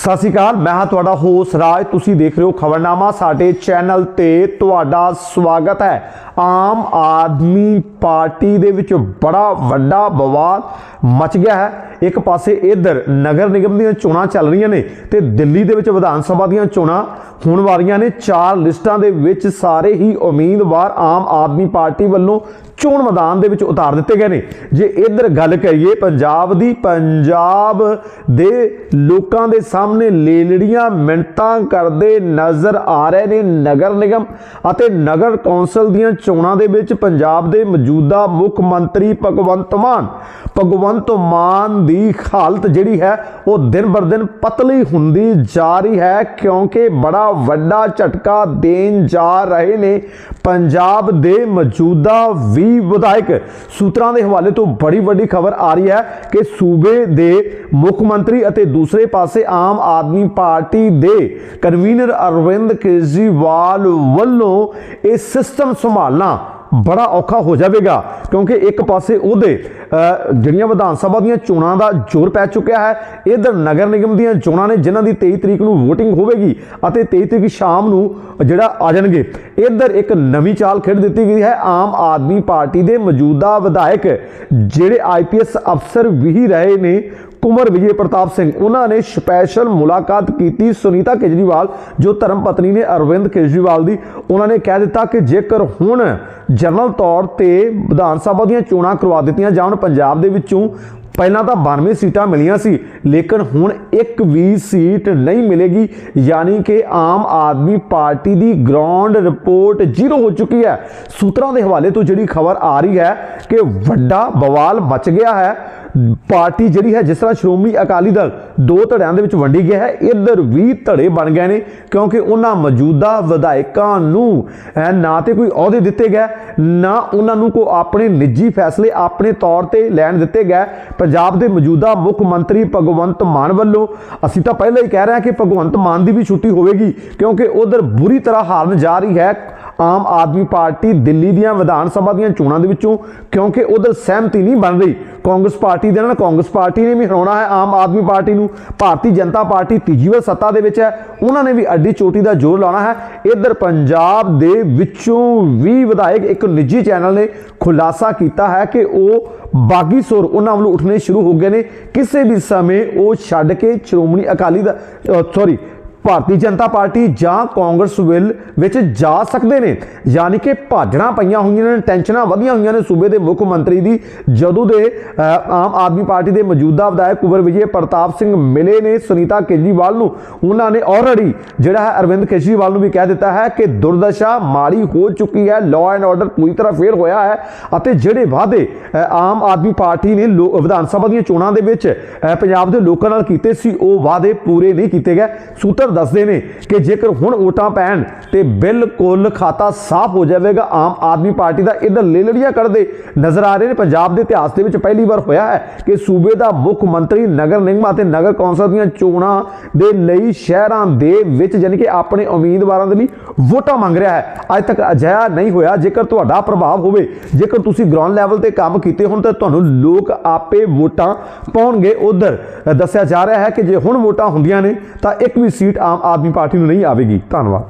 ਸਤਿ ਸ਼੍ਰੀ ਅਕਾਲ, ਮੈਂ ਹਾਂ ਤੁਹਾਡਾ ਹੋਸ਼ ਰਾਜ। ਤੁਸੀਂ ਦੇਖ ਰਹੇ ਹੋ ਖਬਰਨਾਮਾ, ਸਾਡੇ ਚੈਨਲ ਤੇ ਤੁਹਾਡਾ ਸਵਾਗਤ ਹੈ। ਆਮ ਆਦਮੀ ਪਾਰਟੀ ਦੇ ਵਿੱਚ ਬੜਾ ਵੱਡਾ ਬਵਾਲ ਮਚ ਗਿਆ ਹੈ। ਇੱਕ ਪਾਸੇ ਇਧਰ ਨਗਰ ਨਿਗਮ ਦੀਆਂ ਚੋਣਾਂ ਚੱਲ ਰਹੀਆਂ ਨੇ ਤੇ ਦਿੱਲੀ ਦੇ ਵਿੱਚ ਵਿਧਾਨ ਸਭਾ ਦੀਆਂ ਚੋਣਾਂ ਹੋਣ ਵਾਲੀਆਂ ਨੇ। ਚਾਰ ਲਿਸਟਾਂ ਦੇ ਵਿੱਚ ਸਾਰੇ ਹੀ ਉਮੀਦਵਾਰ ਆਮ ਆਦਮੀ ਪਾਰਟੀ ਵੱਲੋਂ ਚੋਣ ਮੈਦਾਨ ਦੇ ਵਿੱਚ ਉਤਾਰ ਦਿੱਤੇ ਗਏ ਨੇ। ਜੇ ਇਧਰ ਗੱਲ ਕਰੀਏ, ਪੰਜਾਬ ਦੀ ਪੰਜਾਬ ਦੇ ਲੋਕਾਂ ਦੇ ਸਾਹਮਣੇ ਲੇਲੜੀਆਂ ਮਿੰਟਾਂ ਕਰਦੇ ਨਜ਼ਰ ਆ ਰਹੇ ਨੇ ਨਗਰ ਨਿਗਮ ਅਤੇ ਨਗਰ ਕੌਂਸਲ ਦੀਆਂ ਚੋਣਾਂ ਦੇ ਵਿੱਚ ਪੰਜਾਬ ਦੇ ਮੌਜੂਦਾ ਮੁੱਖ ਮੰਤਰੀ ਭਗਵੰਤ ਮਾਨ। ਭਗਵੰਤ ਮਾਨ ਦੀ ਹਾਲਤ ਜਿਹੜੀ ਹੈ, ਉਹ ਦਿਨ ਬਰ ਦਿਨ ਪਤਲੀ ਹੁੰਦੀ ਜਾ ਰਹੀ ਹੈ ਕਿਉਂਕਿ ਬੜਾ ਵੱਡਾ ਝਟਕਾ ਦੇਣ ਜਾ ਰਹੇ ਨੇ। ਪੰਜਾਬ ਦੇ ਮੌਜੂਦਾ ਵੀ ਵਿਧਾਇਕ ਸੂਤਰਾਂ ਦੇ ਹਵਾਲੇ ਤੋਂ ਬੜੀ ਵੱਡੀ ਖਬਰ ਆ ਰਹੀ ਹੈ ਕਿ ਸੂਬੇ ਦੇ ਮੁੱਖ ਮੰਤਰੀ ਅਤੇ ਦੂਸਰੇ ਪਾਸੇ ਆਮ ਆਦਮੀ ਪਾਰਟੀ ਦੇ ਕਨਵੀਨਰ ਅਰਵਿੰਦ ਕੇਜਰੀਵਾਲ ਵੱਲੋਂ ਇਹ ਸਿਸਟਮ ਸੰਭਾਲਣਾ ਬੜਾ ਔਖਾ ਹੋ ਜਾਵੇਗਾ, ਕਿਉਂਕਿ ਇੱਕ ਪਾਸੇ ਉਹਦੇ ਜਿਹੜੀਆਂ ਵਿਧਾਨ ਸਭਾ ਦੀਆਂ ਚੋਣਾਂ ਦਾ ਜ਼ੋਰ ਪੈ ਚੁੱਕਿਆ ਹੈ, ਇਧਰ ਨਗਰ ਨਿਗਮ ਦੀਆਂ ਚੋਣਾਂ ਨੇ ਜਿਨ੍ਹਾਂ ਦੀ 23 ਤਰੀਕ ਨੂੰ VOTING ਹੋਵੇਗੀ ਅਤੇ 23 ਤਰੀਕ ਸ਼ਾਮ ਨੂੰ ਜਿਹੜਾ ਆ ਜਾਣਗੇ। ਇਧਰ ਇੱਕ ਨਵੀਂ ਚਾਲ ਖੇਡ ਦਿੱਤੀ ਗਈ ਹੈ, ਆਮ ਆਦਮੀ ਪਾਰਟੀ ਦੇ ਮੌਜੂਦਾ ਵਿਧਾਇਕ ਜਿਹੜੇ ਆਈਪੀਐਸ ਅਫਸਰ ਵੀ ਰਹੇ ਨੇ ਕੁਮਰ ਵਿਜੇ ਪ੍ਰਤਾਪ ਸਿੰਘ। ਉਹਨਾਂ ਨੇ ਸਪੈਸ਼ਲ ਮੁਲਾਕਾਤ ਕੀਤੀ ਸੁਨੀਤਾ ਕੇਜਰੀਵਾਲ, ਜੋ ਧਰਮ ਪਤਨੀ ਨੇ ਅਰਵਿੰਦ ਕੇਜਰੀਵਾਲ ਦੀ। ਉਹਨਾਂ ਨੇ ਕਹਿ ਦਿੱਤਾ ਕਿ ਜੇਕਰ ਹੁਣ ਜਨਰਲ ਤੌਰ ਤੇ ਵਿਧਾਨ ਸਭਾ ਦੀਆਂ ਚੋਣਾਂ ਕਰਵਾ ਦਿੱਤੀਆਂ ਜਾਣ, ਪੰਜਾਬ ਦੇ ਵਿੱਚੋਂ ਪਹਿਲਾਂ ਤਾਂ 92 ਸੀਟਾਂ ਮਿਲੀਆਂ ਸੀ, ਲੇਕਿਨ ਹੁਣ ਇੱਕ ਵੀ ਸੀਟ ਨਹੀਂ ਮਿਲੇਗੀ, ਯਾਨੀ ਕਿ ਆਮ ਆਦਮੀ ਪਾਰਟੀ ਦੀ ਗਰਾਊਂਡ ਰਿਪੋਰਟ ਜ਼ੀਰੋ ਹੋ ਚੁੱਕੀ ਹੈ। ਸੂਤਰਾਂ ਦੇ ਹਵਾਲੇ ਤੋਂ ਜਿਹੜੀ ਖਬਰ ਆ ਰਹੀ ਹੈ ਕਿ ਵੱਡਾ ਬਵਾਲ ਮਚ ਗਿਆ ਹੈ। ਪਾਰਟੀ ਜਿਹੜੀ ਹੈ, ਜਿਸ ਤਰ੍ਹਾਂ ਸ਼੍ਰੋਮਣੀ ਅਕਾਲੀ ਦਲ ਦੋ ਧੜਿਆਂ ਦੇ ਵਿੱਚ ਵੰਡੀ ਗਿਆ ਹੈ, ਇੱਧਰ 20 ਧੜੇ ਬਣ ਗਏ ਨੇ ਕਿਉਂਕਿ ਉਹਨਾਂ ਮੌਜੂਦਾ ਵਿਧਾਇਕਾਂ ਨੂੰ ਨਾ ਤੇ ਕੋਈ ਅਹੁਦੇ ਦਿੱਤੇ ਗਏ, ਨਾ ਉਹਨਾਂ ਨੂੰ ਕੋ ਆਪਣੇ ਨਿੱਜੀ ਫੈਸਲੇ ਆਪਣੇ ਤੌਰ ਤੇ ਲੈਣ ਦਿੱਤੇ ਗਏ। ਪੰਜਾਬ ਦੇ ਮੌਜੂਦਾ ਮੁੱਖ ਮੰਤਰੀ ਭਗਵੰਤ ਮਾਨ ਵੱਲੋਂ ਅਸੀਂ ਤਾਂ ਪਹਿਲਾਂ ਹੀ ਕਹਿ ਰਹੇ ਹਾਂ ਕਿ ਭਗਵੰਤ ਮਾਨ ਦੀ ਵੀ ਛੁੱਟੀ ਹੋਵੇਗੀ ਕਿਉਂਕਿ ਉਧਰ ਬੁਰੀ ਤਰ੍ਹਾਂ ਹਾਰਨ ਜਾ ਰਹੀ ਹੈ। ਆਮ ਆਦਮੀ ਪਾਰਟੀ ਦਿੱਲੀ ਦੀਆਂ ਵਿਧਾਨ ਸਭਾ ਦੀਆਂ ਚੋਣਾਂ ਦੇ ਵਿੱਚੋਂ ਕਿਉਂਕਿ ਉਧਰ ਸਹਿਮਤੀ ਨਹੀਂ ਬਣ ਰਹੀ। ਕਾਂਗਰਸ ਪਾਰਟੀ ਦੇ ਨਾਲ ਕਾਂਗਰਸ ਪਾਰਟੀ ਨੇ ਵੀ ਹਰਾਉਣਾ ਹੈ ਆਮ ਆਦਮੀ ਪਾਰਟੀ ਨੂੰ। ਭਾਰਤੀ ਜਨਤਾ ਪਾਰਟੀ ਤੀਜੀ ਵਾਰ ਸੱਤਾ ਦੇ ਵਿੱਚ ਹੈ। ਉਹਨਾਂ ਨੇ ਵੀ ਅੱਡੀ ਚੋਟੀ ਦਾ ਜ਼ੋਰ ਲਾਉਣਾ ਹੈ। ਇਧਰ ਪੰਜਾਬ ਦੇ ਵਿੱਚੋਂ ਵੀ ਵਿਧਾਇਕ ਇੱਕ ਨਿੱਜੀ ਚੈਨਲ ਨੇ ਖੁਲਾਸਾ ਕੀਤਾ ਹੈ ਕਿ ਉਹ ਬਾਗੀ ਸੁਰ ਉਹਨਾਂ ਵੱਲੋਂ ਉੱਠਣੇ ਸ਼ੁਰੂ ਹੋ ਗਏ ਨੇ। ਕਿਸੇ ਵੀ ਸਮੇਂ ਉਹ ਛੱਡ ਕੇ ਸ਼੍ਰੋਮਣੀ ਅਕਾਲੀ ਦਾ ਸੌਰੀ ਭਾਰਤੀ ਜਨਤਾ ਪਾਰਟੀ ਜਾਂ ਕਾਂਗਰਸ ਵਿਲ ਵਿੱਚ ਜਾ ਸਕਦੇ ਨੇ। ਯਾਨੀ ਕਿ ਭਾਜਣਾ ਪਈਆਂ ਹੋਈਆਂ ਨੇ ਟੈਨਸ਼ਨਾਂ ਵਧੀਆਂ ਹੋਈਆਂ ਨੇ ਸੂਬੇ ਦੇ ਮੁੱਖ ਮੰਤਰੀ ਦੀ। ਜਦੋਂ ਦੇ ਆਮ ਆਦਮੀ ਪਾਰਟੀ ਦੇ ਮੌਜੂਦਾ ਵਿਧਾਇਕ ਕੁਵਰ ਵਿਜੇ ਪ੍ਰਤਾਪ ਸਿੰਘ ਮਿਲੇ ਨੇ ਸੁਨੀਤਾ ਕੇਜਰੀਵਾਲ ਨੂੰ। ਉਹਨਾਂ ਨੇ ਆਲਰੇਡੀ ਜਿਹੜਾ ਹੈ ਅਰਵਿੰਦ ਕੇਜਰੀਵਾਲ ਨੂੰ ਵੀ ਕਹਿ ਦਿੱਤਾ ਹੈ ਕਿ ਦੁਰਦਸ਼ਾ ਮਾੜੀ ਹੋ ਚੁੱਕੀ ਹੈ ਲਾਅ ਐਂਡ ਆਰਡਰ ਪੂਰੀ ਤਰ੍ਹਾਂ ਫੇਲ ਹੋਇਆ ਹੈ ਅਤੇ ਜਿਹੜੇ ਵਾਅਦੇ ਆਮ ਆਦਮੀ ਪਾਰਟੀ ਨੇ ਲੋ- ਵਿਧਾਨ ਸਭਾ ਦੀਆਂ ਚੋਣਾਂ ਦੇ ਵਿੱਚ ਪੰਜਾਬ ਦੇ ਲੋਕਾਂ ਨਾਲ ਕੀਤੇ ਸੀ, ਉਹ ਵਾਅਦੇ ਪੂਰੇ ਨਹੀਂ ਕੀਤੇ ਗਏ। ਸੂਤਰ ਦੱਸਦੇ ਨੇ ਕਿ ਜੇਕਰ ਹੁਣ ਵੋਟਾਂ ਪੈਣ ਤੇ ਬਿਲਕੁਲ ਖਾਤਾ ਸਾਫ਼ ਹੋ ਜਾਵੇਗਾ, ਆਮ ਆਦਮੀ ਪਾਰਟੀ ਦਾ ਇਧਰ ਲੇਲੜੀਆਂ ਕੱਢਦੇ ਨਜ਼ਰ ਆ ਰਹੇ ਨੇ। ਪੰਜਾਬ ਦੇ ਇਤਿਹਾਸ ਦੇ ਵਿੱਚ ਪਹਿਲੀ ਵਾਰ ਹੋਇਆ ਹੈ ਕਿ ਸੂਬੇ ਦਾ ਮੁੱਖ ਮੰਤਰੀ ਨਗਰ ਨਿਗਮ ਅਤੇ ਨਗਰ ਕੌਂਸਲ ਦੀਆਂ ਚੋਣਾਂ ਦੇ ਲਈ ਸ਼ਹਿਰਾਂ ਦੇ ਵਿੱਚ ਯਾਨੀ ਕਿ ਆਪਣੇ ਉਮੀਦਵਾਰਾਂ ਦੇ ਲਈ ਵੋਟਾਂ ਮੰਗ ਰਿਹਾ ਹੈ। ਅੱਜ ਤੱਕ ਅਜਿਹਾ ਨਹੀਂ ਹੋਇਆ। ਜੇਕਰ ਤੁਹਾਡਾ ਪ੍ਰਭਾਵ ਹੋਵੇ, ਜੇਕਰ ਤੁਸੀਂ ਗਰਾਊਂਡ ਲੈਵਲ ਤੇ ਕੰਮ ਕੀਤੇ ਹੋਣ ਤਾਂ ਤੁਹਾਨੂੰ ਲੋਕ ਆਪੇ ਵੋਟਾਂ ਪਾਉਣਗੇ। ਉਧਰ ਦੱਸਿਆ ਜਾ ਰਿਹਾ ਹੈ ਕਿ ਜੇ ਹੁਣ ਵੋਟਾਂ ਹੁੰਦੀਆਂ ਨੇ, ਤਾਂ ਇੱਕ ਵੀ ਸੀਟ ਆਮ ਆਦਮੀ ਪਾਰਟੀ ਨੂੰ ਨਹੀਂ ਆਵੇਗੀ। ਧੰਨਵਾਦ।